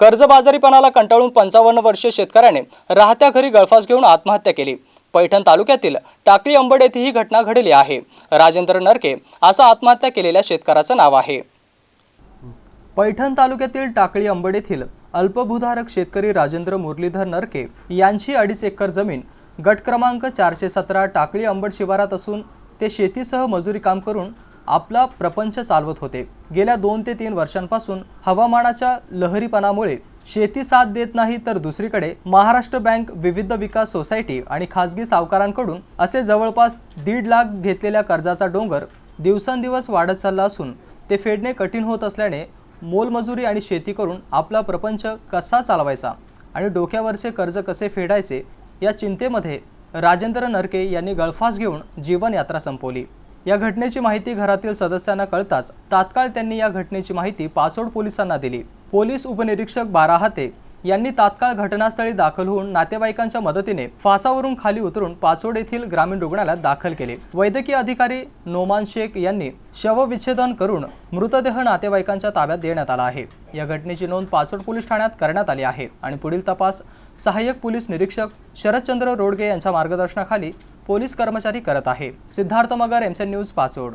कर्जबाजारीपणाला कंटाळून पंचावन्न वर्षीय शेतकऱ्याने राहत्या घरी गळफास घेऊन आत्महत्या केली. पैठण तालुक्यातील टाकळी अंबड येथे ही घटना घडली आहे. राजेंद्र नरके असं आत्महत्या केलेल्या शेतकऱ्याचं नाव आहे. पैठण तालुक्यातील टाकळी अंबड येथील अल्पभूधारक शेतकरी राजेंद्र मुरलीधर नरके यांची अडीच एकर जमीन गट क्रमांक चारशे सतरा टाकळी अंबड शिवारात असून ते शेतीसह मजुरी काम करून आपला प्रपंच चालवत होते. गेल्या दोन ते तीन वर्षांपासून हवामानाच्या लहरीपणामुळे शेती साथ देत नाही तर दुसरीकडे महाराष्ट्र बँक विविध विकास सोसायटी आणि खासगी सावकारांकडून असे जवळपास दीड लाख घेतलेल्या कर्जाचा डोंगर दिवसेंदिवस वाढत चालला असून ते फेडणे कठीण होत असल्याने मोलमजुरी आणि शेती करून आपला प्रपंच कसा चालवायचा आणि डोक्यावरचे कर्ज कसे फेडायचे या चिंतेमध्ये राजेंद्र नरके यांनी गळफास घेऊन जीवनयात्रा संपवली. या घटनेची माहिती घरातील सदस्यांना कळताच तात्काळ त्यांनी या घटनेची माहिती पाचोड पोलिसांना दिली. पोलीस उपनिरीक्षक बाराहते यांनी तात्काळ घटनास्थळी दाखल होऊन नातेवाईकांच्या मदतीने फासावरून खाली उतरून पाचोड येथील ग्रामीण रुग्णालयात दाखल केले. वैद्यकीय अधिकारी नोमान शेख यांनी शवविच्छेदन करून मृतदेह नातेवाईकांच्या ताब्यात देण्यात आला आहे. या घटनेची नोंद पाचोड पोलीस ठाण्यात करण्यात आली आहे आणि पुढील तपास सहाय्यक पोलीस निरीक्षक शरदचंद्र रोडगे यांच्या मार्गदर्शनाखाली पोलीस कर्मचारी करत आहे. Siddharth Magar MCN news Pachod.